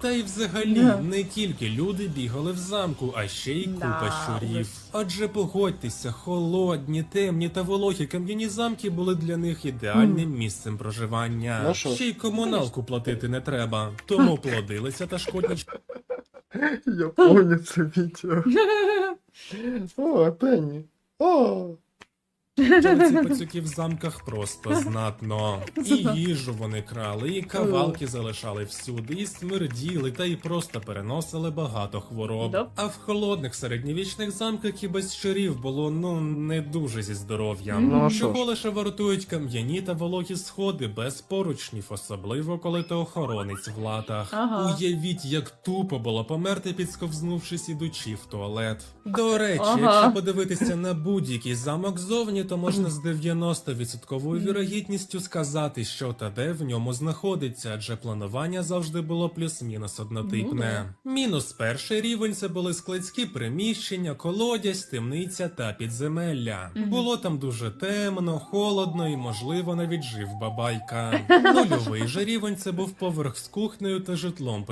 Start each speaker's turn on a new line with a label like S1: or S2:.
S1: Та й взагалі не тільки люди бігали в замку, а ще й купа щурів. Адже погодьтеся, холодні, темні та вологі кам'яні замки були для них ідеальним місцем проживання.
S2: Ну
S1: ще й комуналку платити не треба, тому плодилися та шкодні
S2: Я помню це відео. О, Пенні. О!
S1: Ці пацюки в замках просто знатно. І їжу вони крали, і кавалки залишали всюди, і смерділи, та й просто переносили багато хвороб. А в холодних середньовічних замках і без щурів було ну не дуже зі здоров'ям.
S2: Ну, а що
S1: Чого
S2: ж?
S1: лише вартують кам'яні та вологі сходи без поручнів, особливо коли ти охоронець в латах.
S3: Ага.
S1: Уявіть, як тупо було померти, підсковзнувшись ідучи в туалет. До речі,
S3: Ага.
S1: якщо подивитися на будь-який замок ззовні, то можна з 90% вірогідністю сказати, що та де в ньому знаходиться, адже планування завжди було плюс-мінус однотипне. Мінус перший рівень це були складські приміщення, колодязь, темниця та підземелля. Було там дуже темно, холодно і, можливо, навіть жив бабайка. Нульовий же рівень це був поверх з кухнею та житлом.